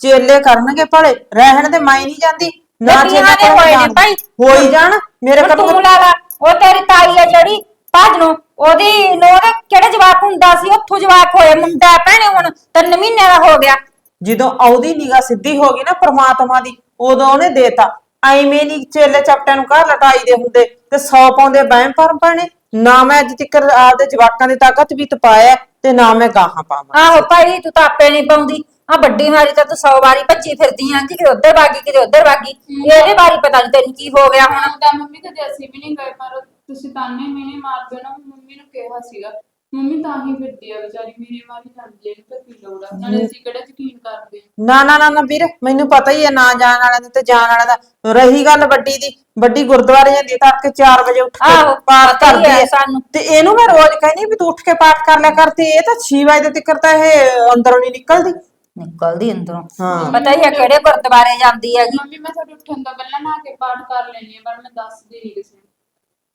ਚੇਲੇ ਕਰਨਗੇ ਭਲੇ ਰਹਿਣ ਤੇ ਮੈਂ ਨਹੀਂ ਜਾਂਦੀ ਨਾ ਤੇ ਚੇਲੇ ਦੇ ਹੋਏ ਨੇ। ਭਾਈ। ਹੋਈ ਜਾਣ ਮੇਰੇ ਹੁਣ ਤੂੰ ਲਾ ਲਾ। ਉਹ ਤੇਰੀ ਤਾਈ ਆ ਜਿਹੜੀ ਭੱਜ ਨੂੰ। ਉਹਦੀ ਨੋ ਦੇ ਕਿਹੜੇ ਜਵਾਕ ਹੁੰਦਾ ਸੀ? ਉੱਥੋਂ ਜਵਾਕ ਹੋਏ ਮੁੰਡਾ ਭੈਣੇ ਹੁਣ ਤਿੰਨ ਮਹੀਨੇ ਦਾ ਹੋ ਗਿਆ। ਜਦੋਂ ਆਉਦੀ ਨਿਗਾ ਸਿੱਧੀ ਹੋ ਗਈ ਨਾ ਪ੍ਰਮਾਤਮਾ ਦੀ ਉਦੋਂ ਉਹਨੇ ਦੇਤਾ। ਐਵੇਂ ਨਹੀਂ ਚੇਲੇ ਚਪਟਿਆਂ ਨੂੰ ਘਰ ਲਟਾਈ ਦੇ ਹੁੰਦੇ ਤੇ ਸੌ ਪਾਉਂਦੇ ਬਹਿਮ ਭਰਮ ਭੈਣੇ। ਨਾ ਮੈਂ ਅੱਜ ਤੱਕ ਆਪਦੇ ਜਵਾਕਾਂ ਦੀ ਤਾਕਤ ਵੀ ਤਪਾਇਆ ਤੇ ਨਾ ਮੈਂ ਗਾਹਾਂ ਪਾਵਾਂ। ਆਹੋ ਭਾਈ ਤੂੰ ਤਾਂ ਆਪੇ ਨਹੀਂ ਪਾਉਂਦੀ। ਆ ਵੱਡੀ ਮਾਰੀ ਤਾਂ ਤੂੰ 100 ਵਾਰੀ ਭੱਜੀ ਫਿਰਦੀ ਆਂ ਕਿ ਕਿਤੇ ਉੱਧਰ ਵਾਗੀ ਕਿਤੇ ਉੱਧਰ ਵਾਗੀ ਇਹਦੇ ਬਾਰੇ ਪਤਾ ਨਹੀਂ ਤੈਨੂੰ ਕੀ ਹੋ ਗਿਆ ਹੁਣ। ਹੁਣ ਤਾਂ ਮੰਮੀ ਕਦੇ ਅਸੀਂ ਵੀ ਨਹੀਂ ਗਏ ਪਰ ਤੁਸੀਂ ਤਾਨੇ ਮੈਨੇ ਮਾਰਦੇ ਨਾ ਮੰਮੀ ਨੂੰ ਕਿਹਾ ਸੀਗਾ। ਮੰਮੀ ਤਾਂ ਹੀ ਫਿਰਦੀ ਆ ਵਿਚਾਰੀ ਮੇਰੇ ਵਾਲੀ ਜਾਂਦੀ ਹੈ ਤਾਂ ਕੀ ਲੋੜ ਆ? ਨਾਲੇ ਅਸੀਂ ਕਿਹੜਾ ਯਕੀਨ ਕਰਦੇ ਆ? ਨਾ ਨਾ ਨਾ ਨਾ ਵੀਰ ਮੈਨੂੰ ਪਤਾ ਹੀ ਹੈ ਨਾ ਜਾਣ ਵਾਲਿਆਂ ਦਾ ਤੇ ਜਾਣ ਵਾਲਿਆਂ ਦਾ। ਰਹੀ ਗੱਲ ਵੱਡੀ ਦੀ ਵੱਡੀ ਗੁਰਦੁਆਰੇ ਜਾਂਦੀ ਹੈ ਤੜਕੇ 4 ਵਜੇ ਉੱਠ ਕੇ ਪਾਠ ਪਤਾ ਹੀ ਕਰਦੀ ਹੈ ਹੈ ਸਾਨੂੰ। ਤੇ ਇਹਨੂੰ ਮੈਂ ਰੋਜ਼ ਕਹਿੰਦੀ ਵੀ ਤੂੰ ਉੱਠ ਕੇ ਪਾਠ ਕਰ ਲਿਆ ਕਰ ਤੇ ਇਹ ਤਾਂ 6 ਵਜੇ ਤੱਕ ਤਾਂ ਇਹ ਅੰਦਰੋਂ ਨਹੀਂ ਨਿਕਲਦੀ। ਨਿਕਲਦੀ ਅੰਦਰੋਂ। ਹਾਂ। ਪਤਾ ਹੀ ਹੈ ਕਿਹੜੇ ਗੁਰਦੁਆਰੇ ਜਾਂਦੀ ਹੈਗੀ। ਮੰਮੀ ਮੈਂ ਤੁਹਾਡੇ ਉੱਠਣ ਤੋਂ ਪਹਿਲਾਂ ਨਹਾ ਕੇ ਪਾਠ ਕਰ ਲੈਣੀ ਆ ਪਰ ਮੈਂ ਦੱਸਦੀ ਨਹੀਂ ਕਿਸੇ ਨੂੰ।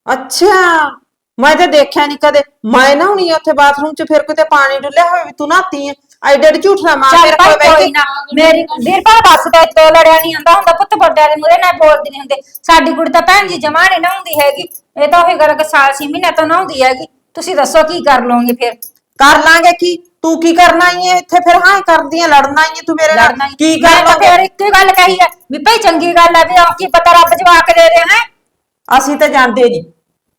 ਅੱਛਾ ਮੈਂ ਤਾਂ ਦੇਖਿਆ ਨਹੀਂ ਕਦੇ। ਮੈਂ ਨਾ ਹੁਣੀ ਉੱਥੇ ਬਾਥਰੂਮ 'ਚ ਫਿਰ ਕਿਤੇ ਪਾਣੀ ਡੁੱਲਿਆ ਹੋਵੇ ਵੀ ਤੂੰ ਨਹਾਤੀ ਹੈ। ਐਡੇ ਝੂਠ ਨਾ ਮਾਰ ਚੱਲ ਮੇਰੇ ਭਾਈ ਕੋਲ ਬਹਿ ਕੋਈ ਕੇ ਨਾ ਮੇਰੀ ਵੀਰਪਾਲ ਬੱਸ ਤੇ ਤੋਂ ਲੜਿਆ ਨਹੀਂ ਹੁੰਦਾ ਹੁੰਦਾ ਪੁੱਤ ਵੱਡਿਆਂ ਦੇ ਮੂਹਰੇ ਨਾਲ ਬੋਲਦੀ ਨਹੀਂ ਹੁੰਦੇ। ਸਾਡੀ ਕੁੜੀ ਤਾਂ ਭੈਣ ਜੀ ਜਮਾ ਨਹੀਂ ਨਹਾਉਂਦੀ ਹੈਗੀ। ਇਹ ਤਾਂ ਉਹੀ ਗੱਲ ਕਿ ਸਾਲ ਛੇ ਮਹੀਨੇ ਤੋਂ ਨਹਾਉਂਦੀ ਹੈਗੀ। ਤੁਸੀਂ ਦੱਸੋ ਕੀ ਕਰ ਲਓਗੇ ਫਿਰ? ਕਰ ਲਾਂਗੇ ਕੀ? ਤੂੰ ਕੀ ਕਰਨਾ ਆਈ ਹੈ ਇੱਥੇ ਫਿਰ ਹਾਂ ਕਰਦੀ ਹੈ ਲੜਨਾ ਆਈ ਹੈ ਤੂੰ ਮੇਰੇ ਨਾਲ। ਲੜਨਾ ਹੀ- ਕੀ ਮੈਂ ਤਾਂ ਫਿਰ ਇੱਕੋ ਹੀ ਗੱਲ ਕਹੀ ਹੈ ਵੀ ਭਾਈ ਚੰਗੀ ਗੱਲ ਹੈ ਵੀ ਆਹ ਕੀ ਪਤਾ ਰੱਬ ਜਵਾਕ ਦੇ ਰਹੇ ਹੈ। ਅਸੀਂ ਤਾਂ ਜਾਂਦੇ ਨਹੀਂ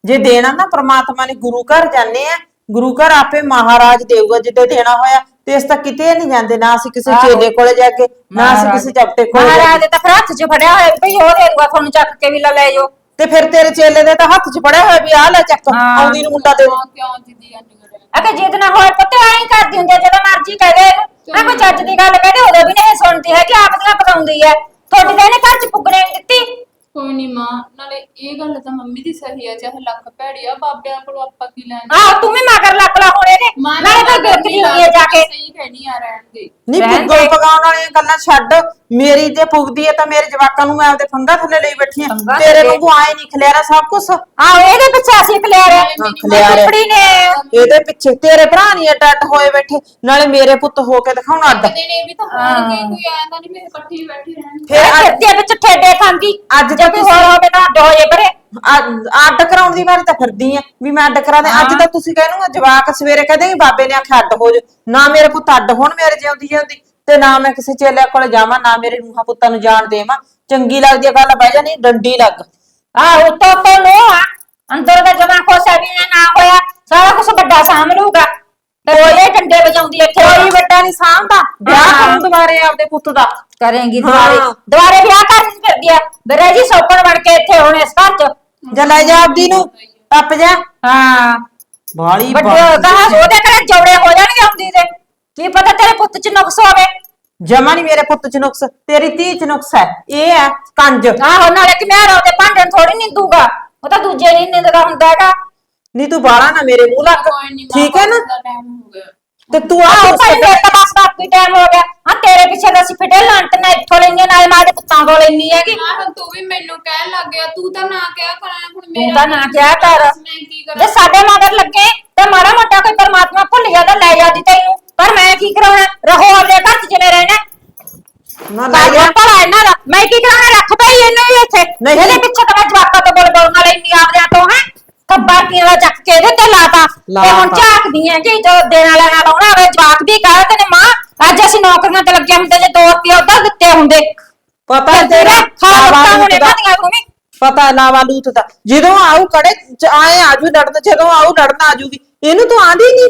ਜੇ ਦੇਣਾ ਨਾ ਪ੍ਰਮਾਤਮਾ ਨੇ ਗੁਰੂ ਘਰ ਜਾਂਦੇ ਆ। ਗੁਰੂ ਘਰ ਆਪੇ ਮਹਾਰਾਜ ਦੇਊਗਾ ਜਿੱਦੇ ਦੇਣਾ ਹੋਇਆ ਤੇ ਇਸ ਤਾਂ ਕਿਤੇ ਨਹੀਂ ਜਾਂਦੇ ਨਾ ਅਸੀਂ ਕਿਸੇ ਆਹੋ। ਚੇਲੇ ਕੋਲੇ ਜਾ ਕੇ ਨਾ ਅਸੀਂ ਕਿਸੇ ਜਪਤੇ ਕੋਲੇ ਜਾ ਮਹਾਰਾਜ ਕੇ। ਦੇ ਤਾਂ ਫਿਰ ਹੱਥ 'ਚ ਫੜਿਆ ਹੋਇਆ ਵੀ ਭਈ ਉਹ ਦੇ ਦੂਗਾ ਤੁਹਾਨੂੰ ਚੱਕ ਕੇ ਵੀ ਲੈ ਲੈ ਜਾਓ ਤੇ ਫਿਰ ਤੇਰੇ ਚੇਲੇ ਦੇ ਤਾਂ ਹੱਥ 'ਚ ਫੜਿਆ ਹੋਇਆ ਵੀ ਆਹ ਲੈ ਚੱਕ ਹਾਂ। ਆਉਂਦੀ ਨੂੰ ਮੁੰਡਾ ਦੇ ਕਿਉਂ ਕਿਉਂ ਜਿੱਦੀ ਜਾਂਦੀ ਕਰ ਅਗੇ ਜਿੱਦ ਨਾ ਹੋਏ ਪੁੱਤ ਐਂ ਕਰਦੀ ਹੁੰਦੀ ਆ, ਜਦੋਂ ਮਰਜ਼ੀ ਕਹਦੇ ਮੈਂ ਕੋਈ ਚੱਜ ਦੀ ਗੱਲ ਕਹਦੇ ਉਦੋਂ ਵੀ ਨਹੀਂ ਸੁਣਦੀ ਹੈ ਕਿ ਆਪ ਦੀਆਂ ਪਤਾਉਂਦੀ ਹੈ। ਤੁਹਾਡੀ ਤਾਂ ਇਹਨੇ ਘਰ ਚ ਪੁੱਗਣੇ ਨਹੀਂ ਦਿੱਤੀ। ਕੋਈ ਨਹੀਂ ਮਾਂ ਨਾਲੇ ਇਹ ਗੱਲ ਤਾਂ ਮੰਮੀ ਦੀ ਸਹੀ ਹੈ ਚਾਹੇ ਲੱਖ ਭੈੜੀ ਆ ਬਾਬਿਆਂ ਕੋਲੋਂ ਆਪਾਂ ਕੀ ਲੈਣਾ? ਆਹ ਤੂੰ ਵੀ ਮਗਰ ਲੱਗ ਲਾ ਹੁਣ ਇਹਦੇ ਮਾਂ ਨਾਲੇ ਤਾਂ ਗਿਰਦੀ ਹੋਈ ਹੈ ਜਾ ਕੇ। ਸਹੀ ਕਹਿਣੀ ਆ ਰਹਿਣ ਦੇ। ਨਹੀਂ ਰਹਿਣ ਪੁੱਗਲ ਦੇ। ਪਕਾਉਣ ਵਾਲੀਆਂ ਗੱਲਾਂ ਛੱਡ। ਮੇਰੀ ਜੇ ਪੁੱਗਦੀ ਹੈ ਤਾਂ ਮੇਰੇ ਜਵਾਕਾਂ ਨੂੰ ਮੈਂ ਆਪਦੇ ਫੰਗਾ ਥੱਲੇ ਲਈ ਬੈਠੀ ਆ। ਫੰਗਾਂ ਤੇਰੇ ਥੱਲੇ? ਵਾਂਗੂ ਆਏ ਨਹੀਂ ਖਲਿਆਰਾ ਸਭ ਕੁਝ ਆਹ ਇਹਦੇ ਪਿੱਛੇ ਅਸੀਂ ਖਲਿਆਰੇ ਹਾਂ, ਖਲਿਆਰੇ। ਕੁੜੀ ਨੇ। ਇਹਦੇ ਪਿੱਛੇ ਤੇਰੇ ਭਰਾ ਨਹੀਂ ਅੱਡ ਹੋਏ ਬੈਠੇ। ਨਾਲੇ ਮੇਰੇ ਪੁੱਤ ਹੋ ਕੇ ਦਿਖਾਉਣ ਅੱਡ। ਦਿਨ ਇਹ ਵੀ ਤਾਂ ਹੋਣਗੇ ਕੋਈ ਆਇਆ ਤਾਂ ਨਹੀਂ ਮੇਰੇ ਇਕੱਠੇ ਬੈਠੇ ਰਹਿਣਗੇ ਫਿਰ ਅੱਜ- ਦੇ ਵਿੱਚ ਠੇਡੇ ਖਾਂਦੀ। ਅੱਜ ਤਾਂ ਕੋਈ ਹੋਰ ਹੋਵੇ ਤਾਂ ਡੋਏ ਬਰੇ ਅੱਡ ਅੱਡ ਕਰਾਉਣ ਦੀ ਵਾਰੀ ਤਾਂ ਫਿਰਦੀ ਆ ਵੀ ਮੈਂ ਅੱਡ ਕਰਾ ਦੇ। ਅੱਜ ਤਾਂ ਤੁਸੀਂ ਕਹਿੰਨੂਗਾ ਜਵਾਕ ਸਵੇਰੇ ਕਹਦੇ ਬਾਬੇ ਨੇ ਆਖਿਆ ਅੱਡ ਹੋ ਜਾ। ਨਾ ਮੇਰੇ ਪੁੱਤ ਅੱਡ ਹੋਣ ਮੇਰੇ ਜਿਉਂਦੀ ਜਿਉਂਦੀ। ਤੇ ਨਾ ਮੈਂ ਕਿਸੇ ਚੇਲੇ ਕੋਲ ਜਾਵਾਂ ਨਾ ਮੇਰੇ ਨੂੰਹਾਂ ਪੁੱਤਾਂ ਨੂੰ ਜਾਣ ਦੇਵਾਂ। ਚੰਗੀ ਲੱਗਦੀ ਆ ਗੱਲ ਬਹਿ ਜਾਣੀ ਡੰਡੀ ਲੱਗ। ਆਹ ਉੱਤੋਂ ਤੋਂ ਲੋ ਆ। ਅੰਦਰ ਦਾ ਜਮਾ ਖੋਸਾ ਵੀ ਨਾ ਹੋਇਆ। ਸਾਰਾ ਕੁਝ ਵੱਡਾ ਸਾਂਭ ਲੂਗਾ ਇਹ ਡੰਡੇ ਵਜਾਉਂਦੀ ਇੱਥੇ। ਕੋਈ ਵੱਡਾ ਨਹੀਂ ਸਾਂਭਦਾ। ਵਿਆਹ। ਕਰਨ ਦੁਬਾਰੇ ਆਪਦੇ ਪੁੱਤ ਦਾ। ਕਰੇਂਗੀ ਦੁਬਾਰੇ। ਹਾਂ। ਦੁਬਾਰੇ ਵਿਆਹ ਕਰਨ ਨੂੰ ਫਿਰਦੀ ਆ। ਬਰੇ ਜੀ ਸੌਕਣ ਬਣ ਕੇ ਇੱਥੇ ਹੁਣ ਇਸ ਘਰ ਚ। ਜਾ ਲੈ ਜਾ ਆਪਦੀ ਨੂੰ ਟੱਪ ਜਾ। ਹਾਂ। ਬਾਲੀ ਵੱਡੇ ਕਹਾ ਉਹਦੇ ਘਰੇ ਜੌੜੇ ਹੋ ਜਾਣਗੇ ਆਉਂਦੀ ਦੇ। ਕੀ ਪਤਾ ਤੇਰੇ ਪੁੱਤ ਚ ਨੁਕਸ ਹੋਵੇ। ਜਮਾ ਨਹੀਂ ਮੇਰੇ ਪੁੱਤ ਚ ਨੁਕਸ ਤੇਰੀ ਧੀ ਚ ਨੁਕਸ ਹੈ। ਇਹ ਹੈ ਕੰਜ। ਆਹੋ ਨਾਲੇ ਕਿ ਮੈਂ ਰੋਦੇ ਭਾਂਡਣ ਥੋੜੀ ਨਿੰਦੂਗਾ। ਉਹ ਤਾਂ ਦੂਜੇ ਨਹੀਂ ਨਿੰਦਦਾ ਹੁੰਦਾ ਹੈਗਾ। ਨਹੀਂ ਤੂੰ ਬਾਲਾ ਨਾ ਮੇਰੇ ਮੂੰਹ ਲੱਗ। ਕੋਈ ਨਹੀਂ ਠੀਕ ਹੈ ਨਾ? ਟਾਈਮ ਹੋ ਗਿਆ। ਤੇ ਤੂੰ ਆ ਆਹੋ ਭਾਈ ਮੇਰੇ ਤਾਂ ਬਸ ਬਾਕੀ ਟਾਈਮ ਹੋ ਗਿਆ। ਹਾਂ ਤੇਰੇ ਪਿੱਛੇ ਤਾਂ ਅਸੀਂ ਫਿਟੇ ਲੰਟ ਨਾ ਇੱਥੋਂ ਲੈਣੀਆਂ ਨਾਲੇ ਮਾਂ ਦੇ ਪੁੱਤਾਂ ਕੋਲ ਇੰਨੀ ਹੈਗੀ। ਮਾਂ ਹੁਣ ਤੂੰ ਵੀ ਮੈਨੂੰ ਕਹਿਣ ਲੱਗ ਗਿਆ। ਤੂੰ ਤਾਂ ਨਾ ਕਿਹਾ ਕਰਾਂ ਹੁਣ ਮੇਰਾ ਤਾਂ ਨਾ ਕਿਹਾ ਕਰ? ਮੈਂ ਕੀ ਜੇ ਸਾਡੇ ਮਗਰ ਲੱਗੇ ਤੇ ਮਾੜਾ ਮੋਟਾ ਕੋਈ ਪਰਮਾਤਮਾ ਭੁੱਲ ਜਾਂਦਾ ਲੈ ਜਾਂਦੀ ਤੈਨੂੰ ਪਰ ਮੈਂ ਕੀ ਕਰਾਉਣਾ ਰਹੋ ਆਪਣੇ ਘਰ ਚ ਜਿਵੇਂ ਰਹਿਣਾ ਨਾ ਲੈ ਲੈ ਜਾ ਭਲਾ ਇਹਨਾਂ ਦਾ ਮੈਂ ਕੀ ਕਰਾਉਣਾ ਰੱਖ ਪਈ ਇਹਨੂੰ ਹੀ ਇੱਥੇ ਨਹੀਂ। ਇਹਦੇ ਪਿੱਛੇ ਤਾਂ ਮੈਂ ਜਵਾਕਾਂ ਤੋਂ ਬੋਲ ਬੋਲ ਨਾਲ ਇੰਨੀ ਆਪਦਿਆਂ ਤੋਂ ਹੈ ਕੱਬਾ ਕੀੜਾ ਚੱਕ ਕੇ ਇਹਦੇ ਤੇ ਲਾਤਾ ਤੇ ਹੁਣ ਲਾਤਾ। ਝਾਕਦੀ ਹੈ ਕਿ ਜੋ ਦੇਣ ਵਾਲਾ ਨਾਲ ਆਉਣਾ ਹੋਵੇ ਜਵਾਕ ਵੀ ਕਹਿੰਦੇ ਨੇ ਮਾਂ। ਅੱਜ ਅਸੀਂ ਨੌਕਰੀਆਂ ਤੇ ਲੱਗੇ ਹੁੰਦੇ ਜੇ 2 ਰੁਪਏ ਉਧਰ ਦਿੱਤੇ ਹੁੰਦੇ। ਪਤਾ ਹੈ ਤੇਰਾ ਖਾ ਲਾਵਾ ਲੱਤਾਂ ਹੁਣ ਲੂਤ ਦਾ। ਇਹਨਾਂ ਦੀਆਂ ਤੂੰ ਵੀ। ਪਤਾ ਲਾਵਾ ਲੂਤ ਦਾ। ਜਦੋਂ ਆਊ ਕੜੇ ਚ ਆਏ ਆਜੂ ਲੜਨ ਜਦੋਂ ਆਊ ਲੜਨ ਆਜੂਗੀ। ਇਹਨੂੰ ਤੂੰ ਆਂਦੀ ਨਹੀਂ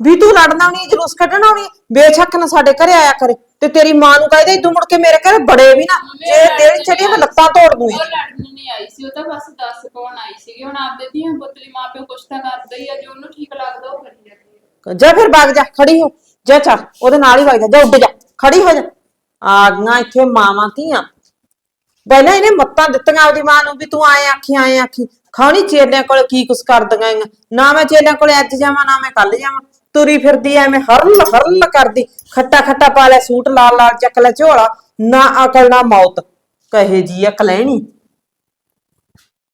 ਵੀ ਤੂੰ ਲੜਨਾ ਨਹੀਂ ਜਲੂਸ ਕੱਢਣਾ ਨਹੀਂ ਬੇਸ਼ੱਕ ਨਾ ਸਾਡੇ ਘਰੇ ਆਇਆ ਕਰੇ। ਤੇ ਤੇਰੀ ਮਾਂ ਨੂੰ ਕਹਦੇ ਤੂੰ ਮੁੜ ਕੇ ਮੇਰੇ ਘਰੇ ਬੜੇ ਵੀ ਨਾ ਜੇ ਦਿਲ ਚੜੀ ਮੈਂ ਲੱਤਾਂ ਤੋੜ ਦੂੰ ਉਹ ਲੜਨ ਨਹੀਂ ਆਈ ਸੀ ਉਹ ਤਾਂ ਬਸ ਦੱਸ ਕੌਣ ਆਈ ਸੀਗੀ ਹੁਣ ਆਪਦੇ ਧੀਆਂ ਪੁੱਤਲੀ ਮਾਂ ਪਿਓ ਕੁਛ ਤਾਂ ਕਰਦਾ ਹੀ ਆ ਜੋ ਉਹਨੂੰ ਠੀਕ ਲੱਗਦਾ ਉਹ ਕਰੀ ਜਾਂਦੀ ਜਾ ਫਿਰ ਵਗ ਜਾ ਖੜੀ ਹੋ ਜਾ ਚੱਲ ਉਹਦੇ ਨਾਲ ਹੀ ਵਗ ਜਾ ਜਾ ਉੱਡ ਜਾ ਖੜੀ ਹੋ ਜਾ। ਆ ਗਈਆਂ ਇੱਥੇ ਮਾਵਾਂ ਧੀਆਂ। ਪਹਿਲਾਂ ਇਹਨੇ ਮੱਤਾਂ ਦਿੱਤੀਆਂ ਉਹਦੀ ਮਾਂ ਨੂੰ ਵੀ ਤੂੰ ਆਏ ਆਖੀ ਆਏ ਆਖੀ। ਖਾਣੀ ਚੇਲਿਆਂ ਕੋਲ ਕੀ ਕੁਛ ਕਰਦੀਆਂ ਆਂ ਨਾ ਮੈਂ ਚੇਲਿਆਂ ਕੋਲੇ ਅੱਜ ਜਾਵਾਂ ਨਾ ਮੈਂ ਕੱਲ ਜਾਵਾਂ। ਤੁਰੀ ਫਿਰਦੀ ਐਵੇਂ ਹਰਲ ਹਰਲ ਕਰਦੀ। ਖੱਟਾ ਖੱਟਾ ਪਾ ਲੈ ਸੂਟ ਲਾਲ ਲਾਲ ਚੱਕ ਲੈ ਝੋਲਾ। ਨਾ ਅਕਲ, ਨਾ ਮੌਤ। ਕਹੇ ਜੀ ਅਕਲੈਣੀ